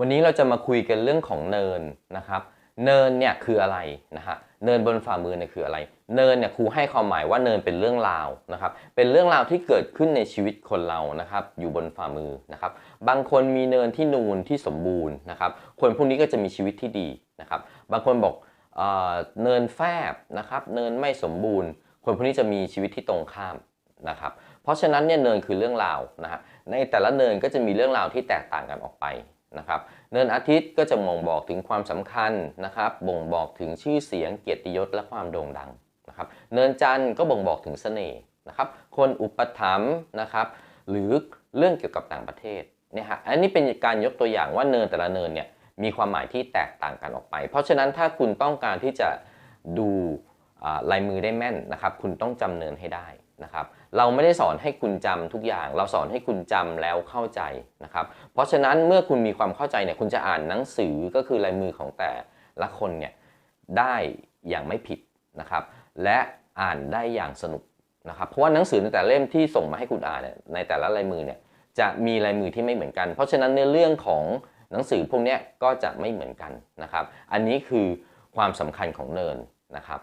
วันนี้เราจะมาคุยกันเรื่องของเนินนะครับ เนินเนี่ยคืออะไรนะฮะ เนินบนฝ่ามือเนี่ยคืออะไร เนินเนี่ยครูให้ความหมายว่าเนินเป็นเรื่องราวนะครับ เป็นเรื่องราวที่เกิดขึ้นในชีวิตคนเรานะครับ อยู่บนฝ่ามือนะครับ บางคนมีเนินที่นูนที่สมบูรณ์นะครับ คนพวกนี้ก็จะมีชีวิตที่ดีนะครับ บางคนบอกเอ่อเนินแฟบนะครับ เนินไม่สมบูรณ์ คนพวกนี้จะมีชีวิตที่ตรงข้ามนะครับ เพราะฉะนั้นเนี่ยเนินคือเรื่องราวนะฮะ ในแต่ละเนินก็จะมีเรื่องราวที่แตกต่างกันออกไป นะครับเนินอาทิตย์ก็จะบ่งบอกถึงความสำคัญนะครับ บ่งบอกถึงชื่อเสียงเกียรติยศและความโด่งดังนะครับ เนินจันทร์ก็บ่งบอกถึงเสน่ห์นะครับ คนอุปถัมภ์นะครับ หรือเรื่องเกี่ยวกับต่างประเทศเนี่ยฮะอันนี้เป็นการยกตัวอย่างว่าเนินแต่ละเนินเนี่ยมีความหมายที่แตกต่างกันออกไป เพราะฉะนั้นถ้าคุณต้องการที่จะดูลายมือได้แม่นนะครับ คุณต้องจำเนินให้ได้ นะครับเราไม่ได้สอนให้คุณจำทุกอย่าง เราสอนให้คุณจำแล้วเข้าใจนะครับเพราะฉะนั้นเมื่อคุณมีความเข้าใจเนี่ยคุณจะอ่านหนังสือก็คือลายมือของแต่ละคนเนี่ยได้อย่างไม่ผิดนะครับและอ่านได้อย่างสนุกนะครับเพราะว่าหนังสือในแต่ละเล่มที่ส่งมาให้คุณอ่านเนี่ยในแต่ละลายมือเนี่ยจะมีลายมือที่ไม่เหมือนกัน เพราะฉะนั้นเนื้อเรื่องของหนังสือพวกนี้ก็จะไม่เหมือนกันนะครับ อันนี้คือความสำคัญของเนินนะครับ